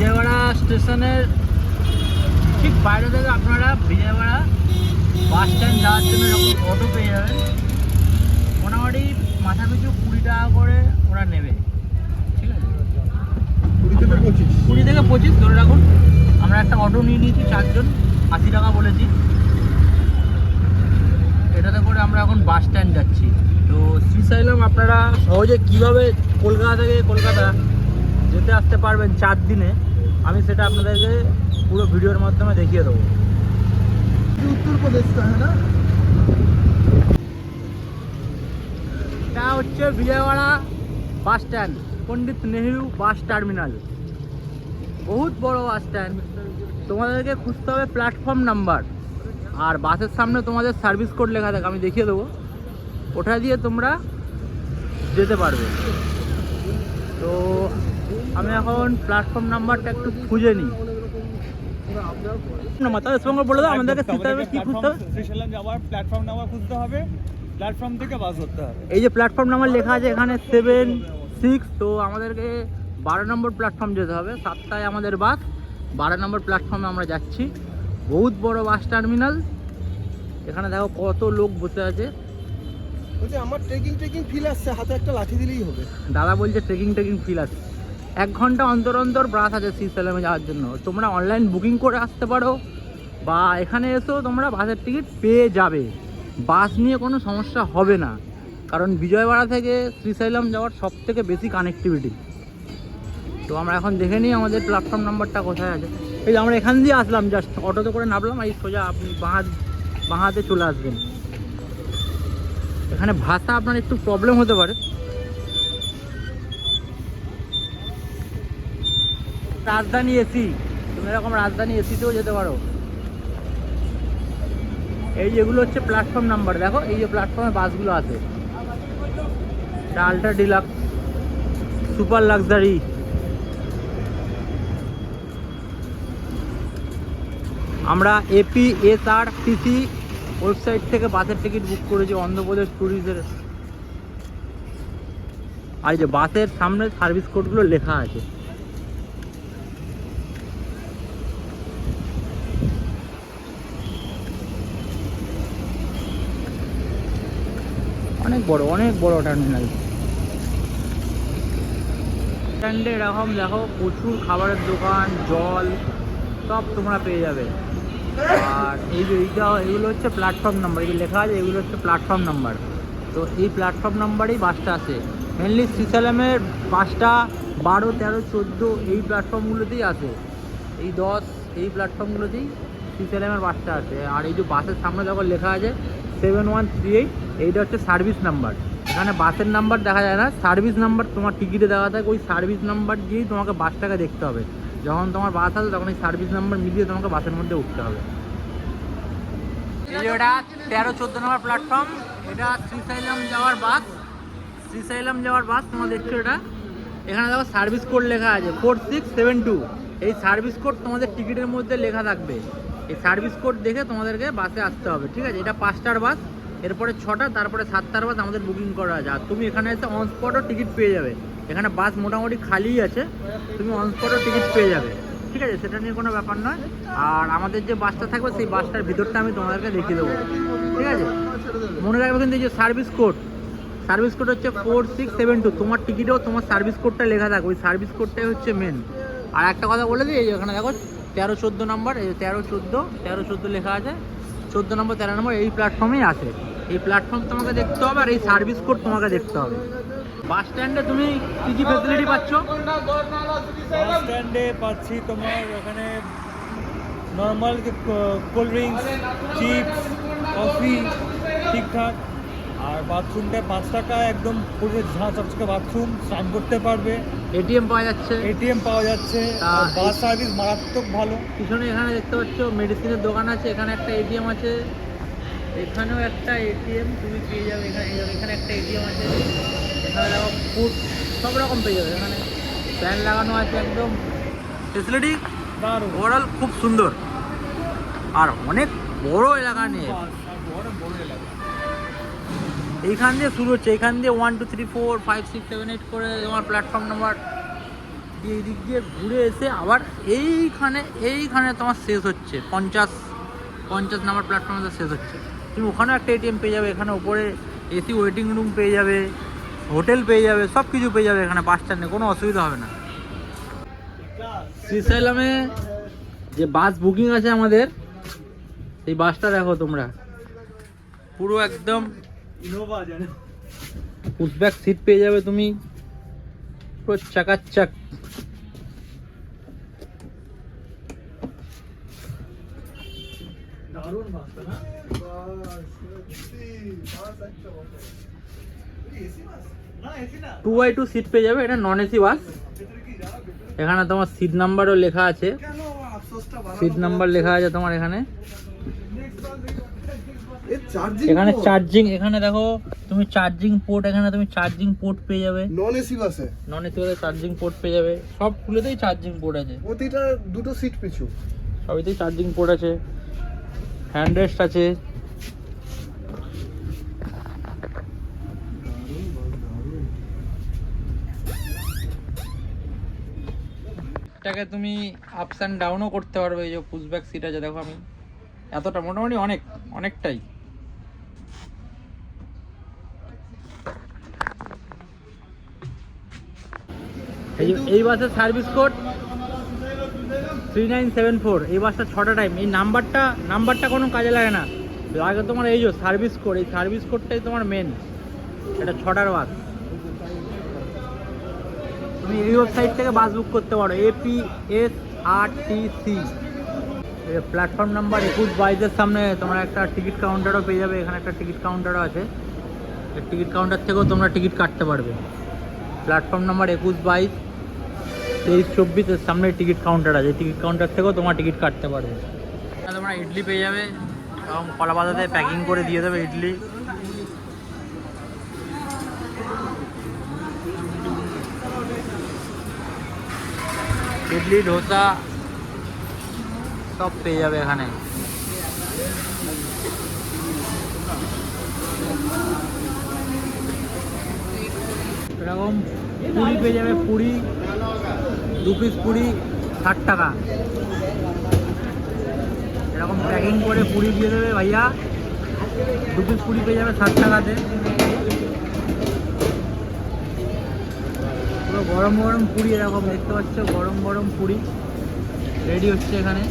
বিজয়ওয়াড়া স্টেশনের ঠিক বাইরে থেকে আপনারা বিজয়ওয়াড়া বাস স্ট্যান্ড যাওয়ার জন্য যখন অটো পেয়ে যাবেন। মোটামুটি মাথা পিছু কুড়ি টাকা করে ওরা নেবে। ঠিক আছে? কুড়ি থেকে পঁচিশ। কুড়ি থেকে পঁচিশ ধরে রাখুন। আমরা একটা অটো নিয়ে নিয়েছি চারজন আশি টাকা বলেছি। এটাতে করে আমরা এখন বাস স্ট্যান্ড যাচ্ছি। তো শ্রীশৈলম আপনারা সহজে কীভাবে কলকাতা থেকে কলকাতা যেতে আসতে পারবেন চার দিনে? আমি সেটা আপনাদেরকে পুরো ভিডিওর মাধ্যমে দেখিয়ে দেবো। উত্তরপ্রদেশটা হ্যাঁ এটা হচ্ছে Vijayawada bus stand Pandit Nehru bus terminal. বহুত বড় বাস স্ট্যান্ড। তোমাদেরকে খুঁজতে হবে প্ল্যাটফর্ম নাম্বার। আর বাসের সামনে তোমাদের সার্ভিস কোড লেখা থাকে আমি দেখিয়ে দেবো। ওটা দিয়ে তোমরা যেতে পারবে। তো আমি এখন প্ল্যাটফর্ম নাম্বারটা একটু খুঁজে নিই। নাম্বার তাদের সঙ্গে বলে দাও আমাদেরকে সিস্টেমে কি খুঁজতে হবে? যাওয়ার প্ল্যাটফর্ম নাম্বার খুঁজতে হবে প্ল্যাটফর্ম থেকে বাস ধরতে হবে। এই যে প্ল্যাটফর্ম নাম্বার লেখা আছে এখানে সেভেন সিক্স তো আমাদেরকে বারো নম্বর প্ল্যাটফর্ম যেতে হবে সাতটায় আমাদের বাস বারো নম্বর প্ল্যাটফর্মে আমরা যাচ্ছি। বহুত বড় বাস টার্মিনাল এখানে দেখো কত লোক বসে আছে। বলছি আমার ট্রেকিং ট্রেকিং ফিল আসছে হাতে একটা লাঠি দিলেই হবে। দাদা বলছে ট্রেকিং ট্রেকিং ফিল আছে এক ঘণ্টা অন্তর অন্তর বাস আছে শ্রীশৈলমে যাওয়ার জন্য। তোমরা অনলাইন বুকিং করে আসতে পারো বা এখানে এসেও তোমরা বাসের টিকিট পেয়ে যাবে। বাস নিয়ে কোনো সমস্যা হবে না। কারণ বিজয়বাড়া থেকে শ্রীশৈলম যাওয়ার সব থেকে বেশি কানেক্টিভিটি তো আমরা এখন দেখে নিই আমাদের প্ল্যাটফর্ম নাম্বারটা কোথায় আছে। এই যে আমরা এখান দিয়ে আসলাম জাস্ট অটোতে করে নামলাম, এই সোজা আপনি বাঁ বাঁ হাতে চলে আসবেন। এখানে ভাষা আপনার একটু প্রবলেম হতে পারে। রাজধানী এসি তুমি এরকম রাজধানী এসিতেও যেতে পারো। এই যেগুলো হচ্ছে প্ল্যাটফর্ম নাম্বার দেখো, এই যে প্ল্যাটফর্মে বাসগুলো আছে। আলট্রা ডিলাক্স সুপার লাক্সারি আমরা AP S R TC website থেকে বাসের টিকিট বুক করেছি, অন্ধ্রপ্রদেশ ট্যুরিস্টের আর যে বাসের সামনে সার্ভিস কোডগুলো লেখা আছে। অনেক বড় অনেক বড় টার্মিনাল স্ট্যান্ডে এরকম দেখো, প্রচুর খাবারের দোকান, জল, সব তোমরা পেয়ে যাবে। আর এই যে এইটা, এগুলো হচ্ছে প্ল্যাটফর্ম নাম্বার এই লেখা আছে, এগুলো হচ্ছে প্ল্যাটফর্ম নাম্বার তো এই প্ল্যাটফর্ম নাম্বারেই বাসটা আছে। মেনলি শ্রীশালামের বাসটা বারো, তেরো, চোদ্দ, এই প্ল্যাটফর্মগুলোতেই আসে এই দশ, এই প্ল্যাটফর্মগুলোতেই শ্রীশালামের বাসটা আছে। আর এই যে বাসের সামনে যখন লেখা আছে সেভেন ওয়ান থ্রি এইট এইটা হচ্ছে সার্ভিস নাম্বার এখানে বাসের নাম্বার দেখা যায় না সার্ভিস নাম্বার তোমার টিকিটে দেওয়া থাকে, ওই সার্ভিস নাম্বার দিয়েই তোমাকে বাসটাকে দেখতে হবে। যখন তোমার বাস আসে, তখন এই সার্ভিস নাম্বার মিলিয়ে তোমাকে বাসের মধ্যে উঠতে হবে। এটা তেরো চোদ্দ নম্বর প্ল্যাটফর্ম এটা শ্রীশৈলম যাওয়ার বাস শ্রীশৈলম যাওয়ার বাস তোমরা দেখছ এটা। এখানে দেখো সার্ভিস কোড লেখা আছে ফোর সিক্স সেভেন টু এই সার্ভিস কোড তোমাদের টিকিটের মধ্যে লেখা থাকবে। এই সার্ভিস কোড দেখে তোমাদেরকে বাসে আসতে হবে, ঠিক আছে? এটা পাঁচটার বাস এরপরে ছটা, তারপরে সাতটার বাস আমাদের বুকিং করা আছে। আর তুমি এখানে এসে অন স্পটও টিকিট পেয়ে যাবে। এখানে বাস মোটামুটি খালিই আছে, তুমি অন স্পটও টিকিট পেয়ে যাবে। ঠিক আছে? সেটা নিয়ে কোনো ব্যাপার নয়। আর আমাদের যে বাসটা থাকবে, সেই বাসটার ভিতরটা আমি তোমাদেরকে দেখিয়ে দেবো। ঠিক আছে? মনে রাখবে কিন্তু যে সার্ভিস কোড সার্ভিস কোড হচ্ছে ফোর সিক্স সেভেন টু তোমার টিকিটেও তোমার সার্ভিস কোডটা লেখা থাকবে ওই সার্ভিস কোডটাই হচ্ছে মেন আর একটা কথা বলে দিই এখানে দেখো তেরো চোদ্দ নম্বর তেরো চোদ্দ তেরো চোদ্দ লেখা আছে, চোদ্দ নম্বর, তেরো নম্বর, এই প্ল্যাটফর্মেই আছে। এই প্ল্যাটফর্ম তোমাকে দেখতে হবে আর এই সার্ভিস কোড তোমাকে দেখতে হবে। বাস স্ট্যান্ডে তুমি কী কী ফেসিলিটি পাচ্ছ? বাস স্ট্যান্ডে পাচ্ছি তোমার ওখানে normal cold drinks chips coffee ঠিকঠাক। আর বাথরুমটা পাঁচ টাকা একদম পুরো ঝাঁ চকচকে বাথরুম স্নান করতে পারবে। এটিএম পাওয়া যাচ্ছে। এটিএম পাওয়া যাচ্ছে বাস সার্ভিস মারাত্মক ভালো। পিছনে এখানে দেখতে পাচ্ছ মেডিসিনের দোকান আছে এখানে একটা এটিএম আছে। এখানেও একটা এটিএম তুমি পেয়ে যাবে এখানে এখানে একটা এটিএম আছে। এখানে দেখো ফুড সব রকম পেয়ে যাবে এখানে। ফ্যান লাগানো আছে একদম। ফেসিলিটি ওভারঅল খুব সুন্দর। আর অনেক বড় এলাকা নিয়ে। এইখান দিয়ে শুরু হচ্ছে, এইখান দিয়ে one two three four five six seven eight করে তোমার প্ল্যাটফর্ম নাম্বার দিয়ে এই দিক দিয়ে ঘুরে এসে আবার এইখানে এইখানে তোমার শেষ হচ্ছে, পঞ্চাশ পঞ্চাশ নাম্বার প্ল্যাটফর্মে শেষ হচ্ছে। তুমি ওখানেও একটা এটিএম পেয়ে যাবে, এখানে ওপরে এসি ওয়েটিং রুম পেয়ে যাবে হোটেল পেয়ে যাবে সব কিছু পেয়ে যাবে এখানে বাস স্ট্যান্ডে কোনো অসুবিধা হবে না। শ্রীশৈলমে যে বাস বুকিং আছে আমাদের, সেই বাসটা দেখো তোমরা। পুরো একদম ইনোভা জানো পুশব্যাক সিট পেয়ে যাবে তুমি। পুরো চাকাচ্চাক দারুণ বাসটা না? টু বাই টু সিট পেয়ে যাবে এটা নন এসি বাস। এখানে তোমার সিট নাম্বারও লেখা আছে। সিট নাম্বার লেখা আছে তোমার এখানে। এখানে চার্জিং এখানে দেখো তুমি চার্জিং পোর্ট এখানে তুমি চার্জিং পোর্ট পেয়ে যাবে। নন এসি বাসে নন এসি বাসে চার্জিং পোর্ট পেয়ে যাবে। সব সবগুলোতেই চার্জিং পোর্ট আছে। প্রতিটা দুটো সিট পিছু। সবইতেই চার্জিং পোর্ট আছে। হ্যান্ড রেস্ট আছে। এটাকে তুমি আপস অ্যান্ড ডাউনও করতে পারবে এই যে পুশব্যাক সিট আছে দেখো আমি। এতটা মোটামুটি অনেক অনেকটাই। এই বাসের service code three nine seven four এই বাসটা ছটা টাইম এই নাম্বারটা নাম্বারটা কোনো কাজে লাগে না। লাগে তোমার এই যে সার্ভিস কোড এই সার্ভিস কোডটাই তোমার মেন এটা ছটার বাস। তুমি এই ওয়েবসাইট থেকে বাস বুক করতে পারো। AP S R T C platform number একুশ বাইশের সামনে তোমরা একটা টিকিট কাউন্টারও পেয়ে যাবে। এখানে একটা টিকিট কাউন্টারও আছে। টিকিট কাউন্টার থেকেও তোমরা টিকিট কাটতে পারবে। প্ল্যাটফর্ম নাম্বার একুশ বাইশ। তেইশ চব্বিশের সামনে টিকিট কাউন্টার আছে। টিকিট কাউন্টার থেকেও তোমার টিকিট কাটতে পারবে। তোমরা ইডলি পেয়ে যাবে। এবং কলা পাতাতে প্যাকিং করে দিয়ে দেবে ইডলি। ইডলি, ধোসা সব পেয়ে যাবে এখানে। এরকম পুরি পেয়ে যাবে, পুরি। দু পিস পুরি ষাট টাকা। এরকম প্যাকিং করে পুরি দিয়ে দেবে ভাইয়া। দু পিস পুরি পেয়ে যাবে ষাট টাকাতে। পুরো গরম গরম পুরি এরকম দেখতে পাচ্ছ গরম গরম পুরি। রেডি হচ্ছে এখানে।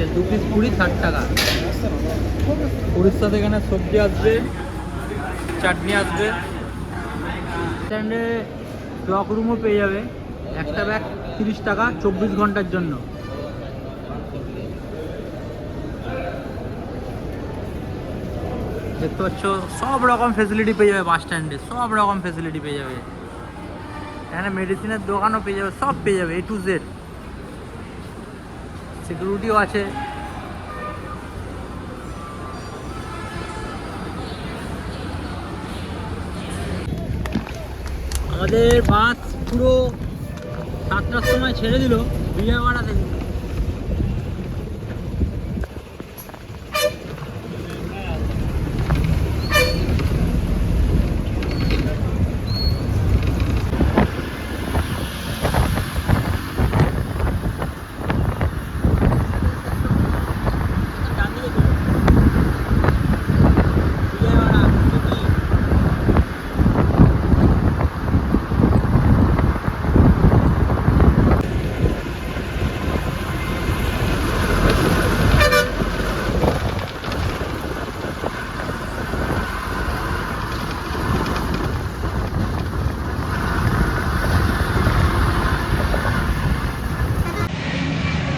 এই দু পিস পুরি ষাট টাকা। পুরীর সাথে এখানে সবজি আসবে চাটনি আসবে। স্ট্যান্ডে ক্লক রুমও পেয়ে যাবে। একটা ব্যাগ তিরিশ টাকা, চব্বিশ ঘণ্টার জন্য। দেখতে পাচ্ছ, সব রকম ফেসিলিটি পেয়ে যাবে বাস স্ট্যান্ডে সব রকম ফেসিলিটি পেয়ে যাবে। এখানে মেডিসিনের দোকানও পেয়ে যাবে, সব পেয়ে যাবে এ টু জেড সিকিউরিটিও আছে। আমাদের বাস পুরো সাতটার সময় ছেড়ে দিল বিজয়ওয়াড়া থেকে ডান দিকে চলো। বিজয়ওয়াড়া, সিটি।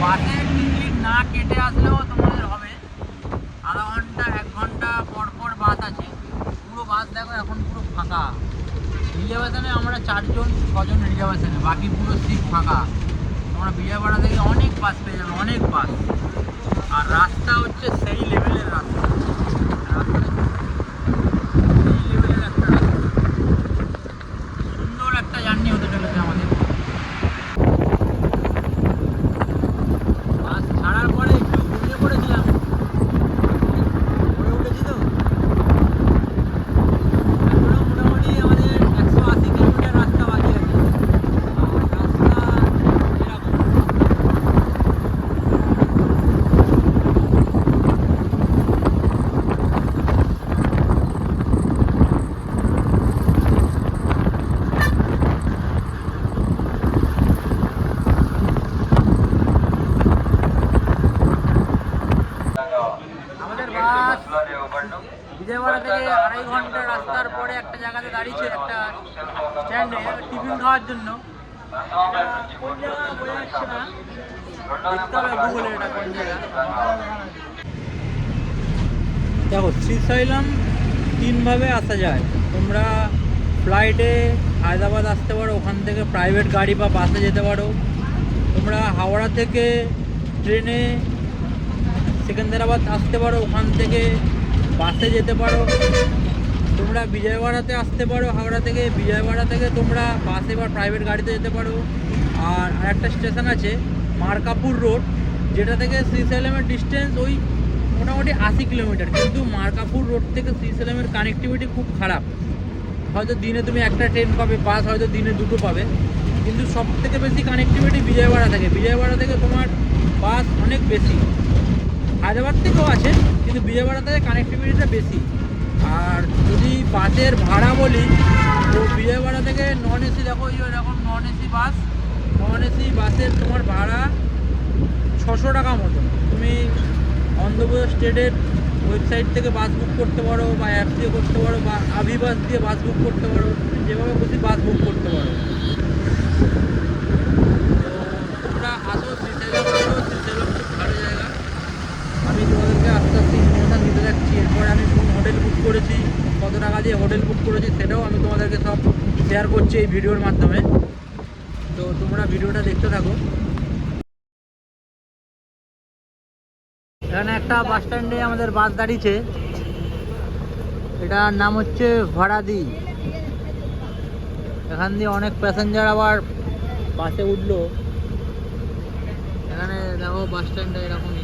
বাসের টিকিট না কেটে আসলেও তোমাদের হবে আধা ঘণ্টা এক ঘণ্টা পর পর বাস আছে পুরো বাস দেখো এখন পুরো ফাঁকা রিজার্ভেশনে আমরা চারজন ছজন রিজার্ভেশনে বাকি পুরো সিট ফাঁকা তোমরা বিজয়পাড়া থেকে অনেক বাস বাস আর রাস্তা হচ্ছে সেই লেভেলের রাস্তা রাস্তাটা সেই লেভেলের একটা রাস্তা সুন্দর একটা জার্নি হতে চলেছে আমাদের বাস ছাড়ার পরে একটু ঘুমিয়ে পড়েছিলাম পড়ে উঠেছি তো তারপরেও মোটামুটি আমাদের স্ট্যান্ডে টিফিন খাওয়ার জন্য। দেখো, শ্রীশৈলম তিনভাবে আসা যায়। তোমরা ফ্লাইটে হায়দ্রাবাদ আসতে পারো, ওখান থেকে প্রাইভেট গাড়ি বা বাসে যেতে পারো। তোমরা হাওড়া থেকে ট্রেনে সেকেন্দ্রাবাদ আসতে পারো, ওখান থেকে বাসে যেতে পারো। তোমরা বিজয়ওয়াড়াতে আসতে পারো, হাওড়া থেকে বিজয়ওয়াড়া থেকে তোমরা বাসে বা প্রাইভেট গাড়িতে যেতে পারো। আর আরেকটা স্টেশন আছে, মার্কাপুর রোড যেটা থেকে শ্রীশৈলেমের ডিস্টেন্স ওই মোটামুটি আশি কিলোমিটার কিন্তু মার্কাপুর রোড থেকে শ্রীশৈলেমের কানেক্টিভিটি খুব খারাপ। হয়তো দিনে তুমি একটা ট্রেন পাবে বাস হয়তো দিনে দুটো পাবে, কিন্তু সব থেকে বেশি কানেক্টিভিটি বিজয়ওয়াড়া থেকে। বিজয়ওয়াড়া থেকে তোমার বাস অনেক বেশি। হায়দ্রাবাদ থেকেও আছে, কিন্তু বিজয়ওয়াড়া থেকে কানেক্টিভিটিটা বেশি। আর যদি বাসের ভাড়া বলি, তো বিজয়ওয়াড়া থেকে নন এসি দেখো এরকম non AC bus. Non AC বাসের তোমার ভাড়া ছশো টাকা মতো। তুমি অন্ধ্রপ্রদেশ স্টেটের ওয়েবসাইট থেকে বাস বুক করতে পারো বা অ্যাপ দিয়ে করতে পারো বা আভি বাস দিয়ে বাস বুক করতে পারো। তুমি যেভাবে খুশি বাস বুক করতে পারো। তোমরা খুব জায়গা। আমি তোমাদেরকে আস্তে আস্তে ইনফরমেশান দিতে যাচ্ছি। এরপরে আমি হোটেল বুক করেছি কত টাকা দিয়ে হোটেল বুক করেছি সেটাও আমি তোমাদেরকে সব শেয়ার করছি এই ভিডিওর মাধ্যমে। তো তোমরা ভিডিওটা দেখতে থাকো। এখানে একটা বাস স্ট্যান্ডে আমাদের বাস দাঁড়িয়েছে। এটার নাম হচ্ছে ভাড়াদি। এখান দিয়ে অনেক প্যাসেঞ্জার আবার বাসে উঠল। এখানে দেখো বাস স্ট্যান্ডটা এরকমই।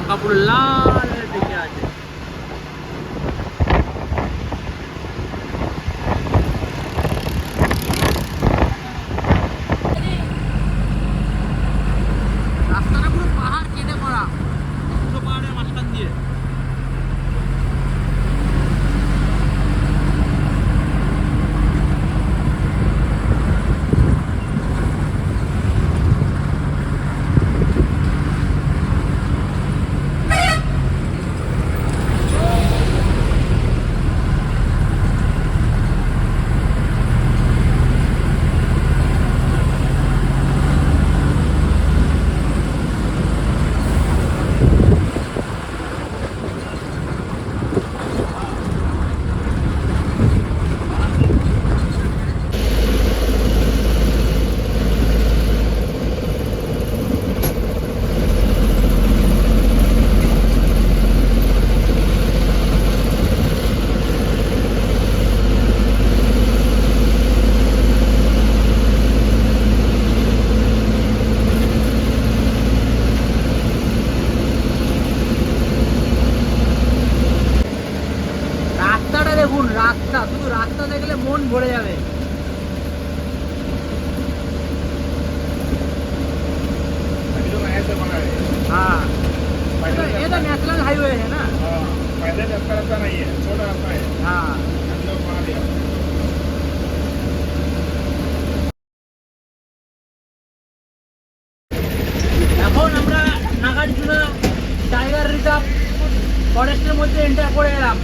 লঙ্কা পুরো লাল দেখে ফরেস্টের মধ্যে এন্টার করে এলাম।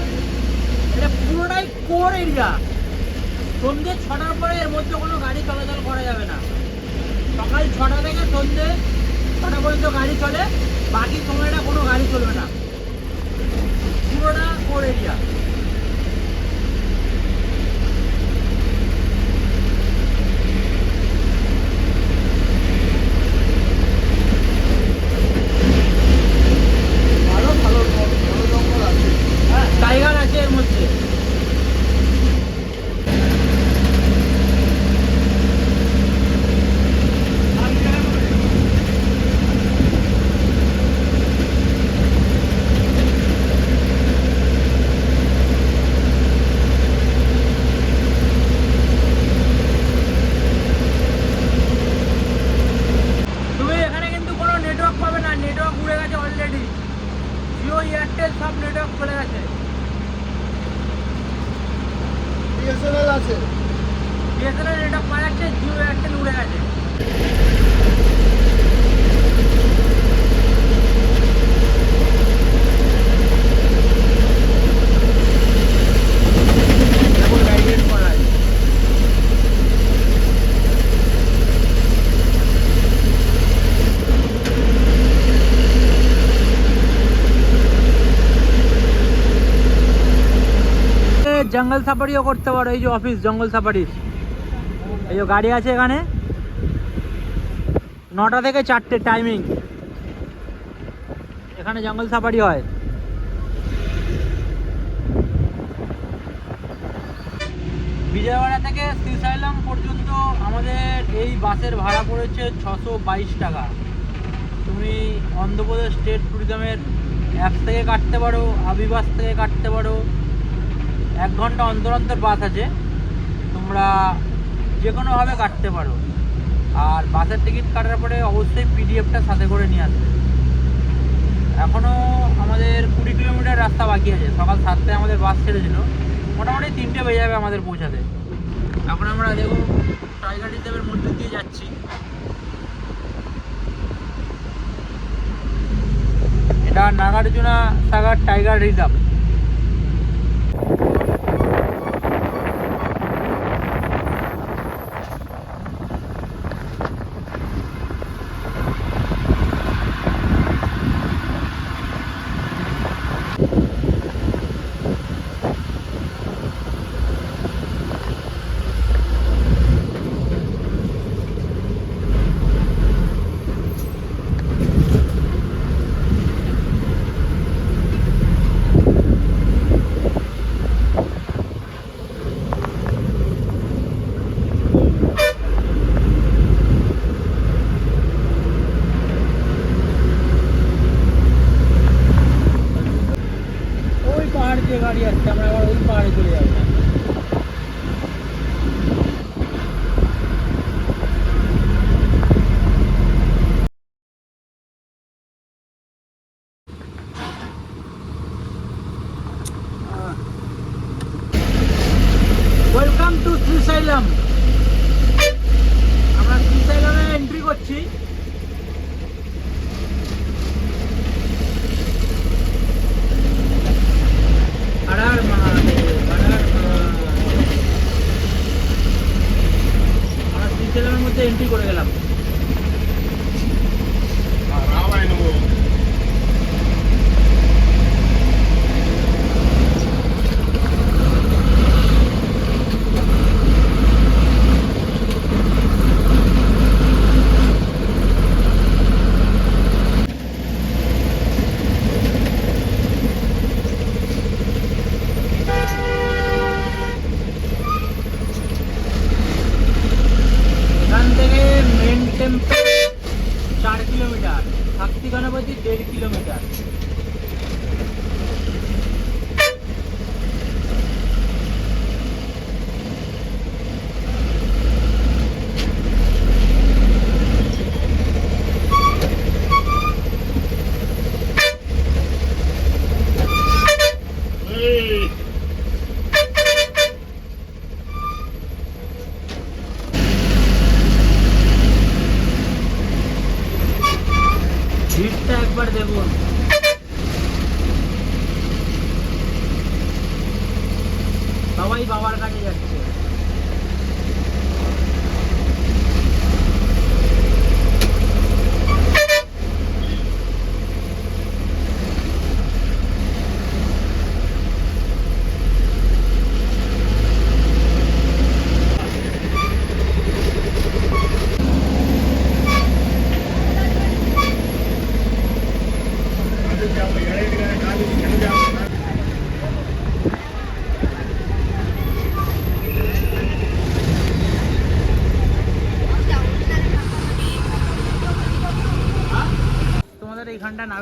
এটা পুরোটাই কোর এরিয়া সন্ধ্যে ছটার পরে এর মধ্যে কোনো গাড়ি চলাচল করা যাবে না। সকাল ছটা থেকে সন্ধ্যে ছটা পর্যন্ত গাড়ি চলে, বাকি সময়টা কোনো গাড়ি চলবে না। পুরোটা কোর এরিয়া ভালো ভালো ভালো জঙ্গল আছে টাইগার আছে এর মধ্যে আছে বিএসএনএল এটা পাওয়া যাচ্ছে জিও এয়ারটেল উড়ে গেছে দেখো guided করা আছে। এ, জঙ্গল সাফারিও করতে পারো, এই যে অফিস জঙ্গল সাফারির এই যে গাড়ি আছে এখানে। নটা থেকে চারটে টাইমিং এখানে জঙ্গল সাফারি হয়। বিজয়ওয়াড়া থেকে শ্রীশৈলম পর্যন্ত আমাদের এই বাসের ভাড়া পড়েছে ছশো বাইশ টাকা। তুমি অন্ধ্রপ্রদেশ স্টেট ট্যুরিজমের অ্যাপস থেকে কাটতে পারো আবিবাস থেকে কাটতে পারো। এক ঘণ্টা অন্তর অন্তর বাস আছে, তোমরা যে কোনোভাবে কাটতে পারো। আর বাসের টিকিট কাটার পরে অবশ্যই পিডিএফটা সাথে করে নিয়ে আসবে। এখনও আমাদের কুড়ি কিলোমিটার রাস্তা বাকি আছে। সকাল সাতটায় আমাদের বাস ছেড়েছিল। মোটামুটি তিনটে বেজে যাবে আমাদের পৌঁছাতে। এখন আমরা দেখো টাইগার রিজার্ভের মধ্যে দিয়ে যাচ্ছি। এটা নাগার্জুনা সাগার টাইগার রিজার্ভ।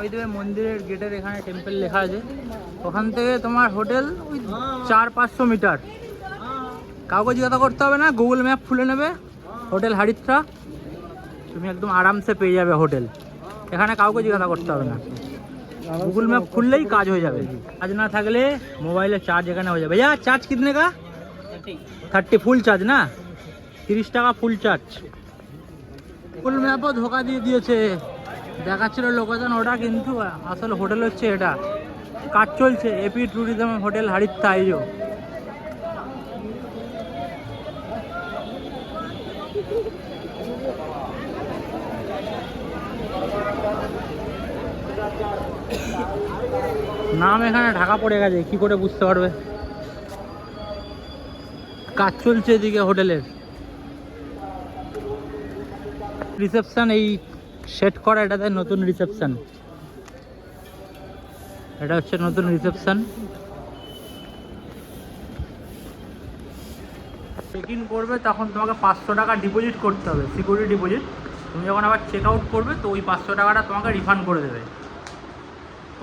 কালীদেবের মন্দিরের গেটের এখানে টেম্পেল লেখা আছে। ওখান থেকে তোমার হোটেল ওই চার পাঁচশো মিটার। কাউকে জিজ্ঞাসা করতে হবে না গুগল ম্যাপ খুলে নেবে, হোটেল হারিত্রা। তুমি একদম আরামসে পেয়ে যাবে হোটেল। এখানে কাউকে জিজ্ঞাসা করতে হবে না। গুগল ম্যাপ খুললেই কাজ হয়ে যাবে। কাজ না থাকলে মোবাইলের চার্জ এখানে হয়ে যাবে। যা চার্জ কিতনে কা? থার্টি ফুল চার্জ না? তিরিশ টাকা ফুল চার্জ ফুল ম্যাপও ধোকা দিয়ে দিয়েছে। দেখাচ্ছিল লোকেশন, ওটা কিন্তু আসলে হোটেল হচ্ছে এটা। কাজ চলছে এপি ট্যুরিজম হোটেল হারিত্তা আইজো নাম এখানে ঢাকা পড়ে গেছে, কি করে বুঝতে পারবে? কাজ চলছে এদিকে হোটেলের। রিসেপশন এই সেট করা এটাতে নতুন রিসেপশন এটা হচ্ছে নতুন রিসেপশন চেক ইন করবে, তখন তোমাকে পাঁচশো টাকা ডিপোজিট করতে হবে সিকিউরিটি ডিপোজিট তুমি যখন আবার চেক আউট করবে, তো ওই পাঁচশো টাকাটা তোমাকে রিফান্ড করে দেবে।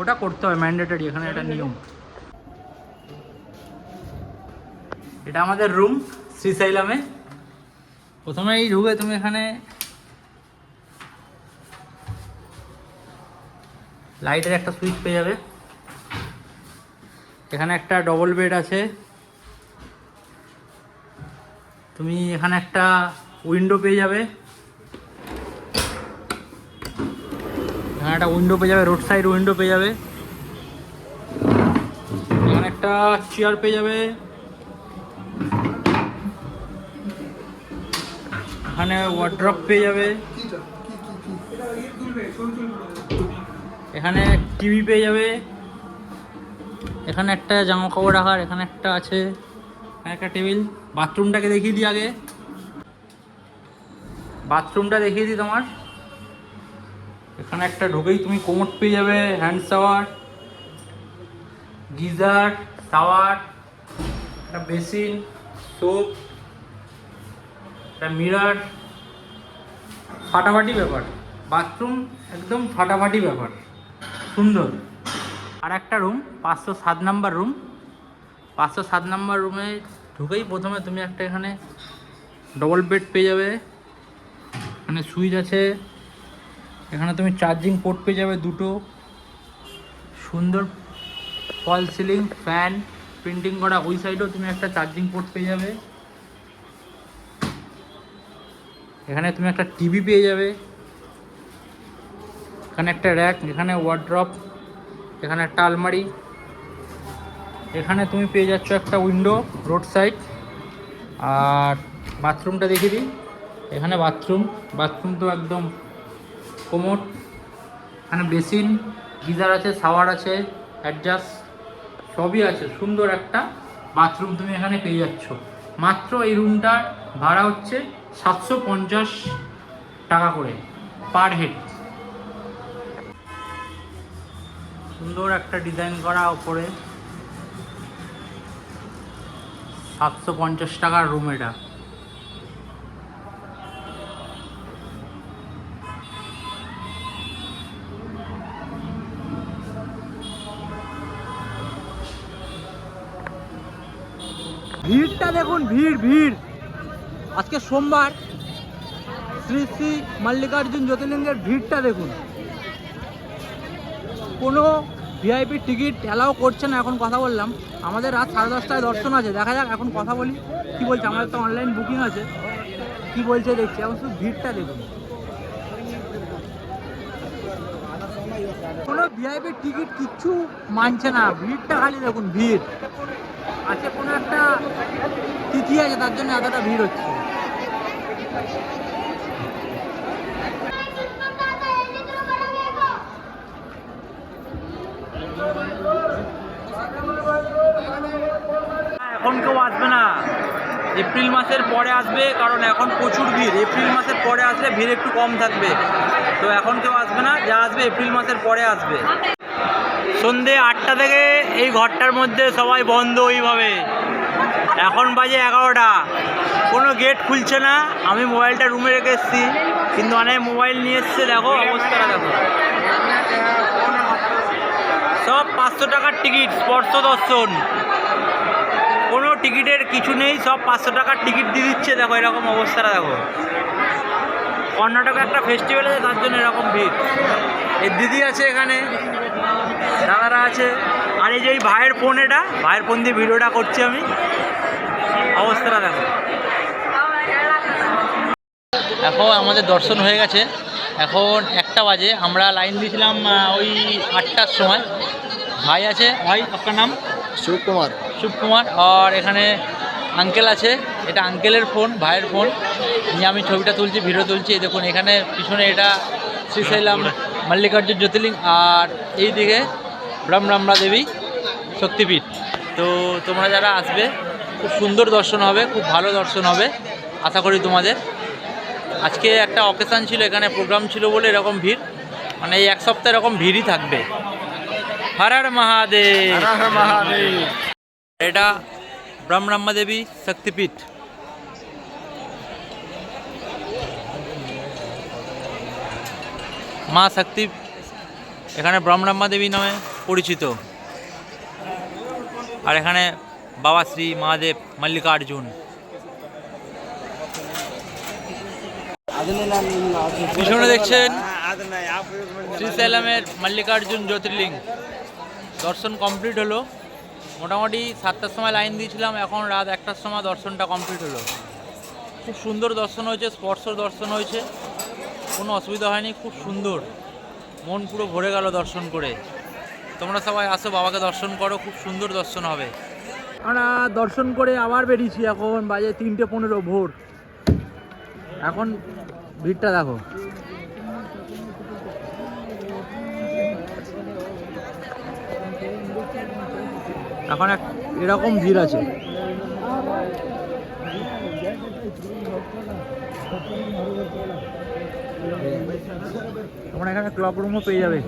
ওটা করতে হবে ম্যান্ডেটরি এখানে একটা নিয়ম। এটা আমাদের রুম শ্রীসাইলামে প্রথমে এই ঢুকে তুমি এখানে লাইটের একটা সুইচ পেয়ে যাবে। এখানে একটা ডবল বেড আছে। তুমি এখানে একটা উইন্ডো পেয়ে যাবে। এখানে একটা উইন্ডো পেয়ে যাবে রোড সাইড উইন্ডো পেয়ে যাবে। এখানে একটা চেয়ার পেয়ে যাবে। এখানে ওয়ার্ড্রপ পেয়ে যাবে। এখানে টিভি পেয়ে যাবে। এখানে একটা জামা কাপড় রাখার, এখানে একটা আছে। একটা টেবিল। বাথরুমটাকে দেখিয়ে দিই আগে। বাথরুমটা দেখিয়ে দিই তোমার। এখানে একটা ঢুকেই তুমি কোমোট পেয়ে যাবে, হ্যান্ড শাওয়ার, গিজার, শাওয়ার, একটা বেসিন, সোপ, একটা মিরার। ফাটাফাটি ব্যাপার। বাথরুম একদম ফাটাফাটি ব্যাপার। সুন্দর। আর একটা রুম পাঁচশো সাত নাম্বার রুম পাঁচশো সাত নাম্বার রুমে ঢুকেই প্রথমে তুমি একটা এখানে ডবল বেড পেয়ে যাবে। এখানে সুইচ আছে। এখানে তুমি চার্জিং পোর্ট পেয়ে যাবে দুটো। সুন্দর ফল সিলিং ফ্যান প্রিন্টিং করা। ওই সাইডেও তুমি একটা চার্জিং পোর্ট পেয়ে যাবে। এখানে তুমি একটা টিভি পেয়ে যাবে। এখানে একটা র্যাক এখানে ওয়ার্ড্রপ এখানে একটা আলমারি। এখানে তুমি পেয়ে যাচ্ছ একটা উইন্ডো রোড সাইড আর বাথরুমটা দেখিয়ে দিই। এখানে বাথরুম বাথরুম তো একদম কোমোট এখানে বেসিন গিজার আছে শাওয়ার আছে অ্যাডজাস্ট সবই আছে। সুন্দর একটা বাথরুম তুমি এখানে পেয়ে যাচ্ছ। মাত্র এই রুমটার ভাড়া হচ্ছে সাতশো পঞ্চাশ টাকা করে পার হেড সুন্দর একটা ডিজাইন করা ওপরে। সাতশো পঞ্চাশ টাকার রুম এটা। ভিড়টা দেখুন, ভিড় ভিড়। আজকে সোমবার, শ্রী শ্রী মল্লিকার্জুন জ্যোতির্লিঙ্গের ভিড়টা দেখুন। কোনো ভিআইপি টিকিট অ্যালাউ করছে না, এখন কথা বললাম। আমাদের রাত সাড়ে দশটায় দর্শন আছে, দেখা যাক এখন কথা বলি। কি বলছে? আমাদের তো অনলাইন বুকিং আছে। কি বলছে দেখছি, এখন শুধু ভিড়টা দেখুন। কোনো ভিআইপি টিকিট কিচ্ছু মানছে না, ভিড়টা খালি দেখুন, ভিড়। আছে কোনো একটা তিথি আছে, তার জন্য এতটা ভিড় হচ্ছে এখন কেউ আসবে না এপ্রিল মাসের পরে আসবে, কারণ এখন প্রচুর ভিড়। এপ্রিল মাসের পরে আসলে ভিড় একটু কম থাকবে। তো এখন কেউ আসবে না, যা আসবে এপ্রিল মাসের পরে আসবে। সন্ধে আটটা থেকে এই ঘরটার মধ্যে সবাই বন্ধ ওইভাবে। এখন বাজে এগারোটা। কোনো গেট খুলছে না। আমি মোবাইলটা রুমে রেখে এসেছি। কিন্তু অনেক মোবাইল নিয়ে এসছে, দেখো অবস্থাটা দেখো। সব পাঁচশো টাকার টিকিট স্পর্শ দর্শন টিকিটের কিছু নেই সব পাঁচশো টাকার টিকিট দিয়ে দিচ্ছে। দেখো এরকম অবস্থাটা দেখো। কর্ণাটকে একটা ফেস্টিভ্যাল আছে তার জন্য এরকম ভিড়। এই দিদি আছে এখানে দাদারা আছে। আর এই যে এই ভাইয়ের ফোন এটা ভাইয়ের ফোন দিয়ে ভিডিওটা করছি আমি। অবস্থাটা দেখো। এখন আমাদের দর্শন হয়ে গেছে। এখন একটা বাজে আমরা লাইন দিয়েছিলাম ওই আটটার সময়। ভাই আছে? ভাই আপনার নাম? শিব কুমার শুভ কুমার আর এখানে আঙ্কেল আছে। এটা আঙ্কেলের ফোন ভাইয়ের ফোন নিয়ে আমি ছবিটা তুলছি ভিডিও তুলছি। এই দেখুন এখানে পিছনে এটা শ্রীশৈলাম মল্লিকার্জুন জ্যোতির্লিঙ্গ আর এই দিকে ব্রহ্মরামরা দেবী শক্তিপীঠ। তো তোমরা যারা আসবে খুব সুন্দর দর্শন হবে খুব ভালো দর্শন হবে আশা করি তোমাদের। আজকে একটা অকেশান ছিল এখানে প্রোগ্রাম ছিল বলে এরকম ভিড়। মানে এই এক সপ্তাহ এরকম ভিড়ই থাকবে। হর হর মহাদেব। এটা ব্রহ্মরাম্মা দেবী শক্তিপীঠ। মা শক্তি এখানে ব্রহ্মরাম্মা দেবী নামে পরিচিত। আর এখানে বাবা শ্রী মহাদেব মল্লিকার্জুন। পিছনে দেখছেন শ্রীশৈলামের মল্লিকার্জুন জ্যোতির্লিঙ্গ। দর্শন কমপ্লিট হলো। মোটামুটি সাতটার সময় লাইন দিয়েছিলাম, এখন রাত একটার সময় দর্শনটা কমপ্লিট হলো। খুব সুন্দর দর্শন হয়েছে স্পর্শ দর্শন হয়েছে। কোনো অসুবিধা হয়নি, খুব সুন্দর। মন পুরো ভরে গেল দর্শন করে। তোমরা সবাই আসো, বাবাকে দর্শন করো, খুব সুন্দর দর্শন হবে। আমরা দর্শন করে আবার বেরিয়েছি এখন বাজে তিনটে পনেরো ভোর। এখন ভিড়টা দেখো। এখন এক এরকম ভিড় আছে। তোমরা এখানে ক্লক রুমও পেয়ে যাবে।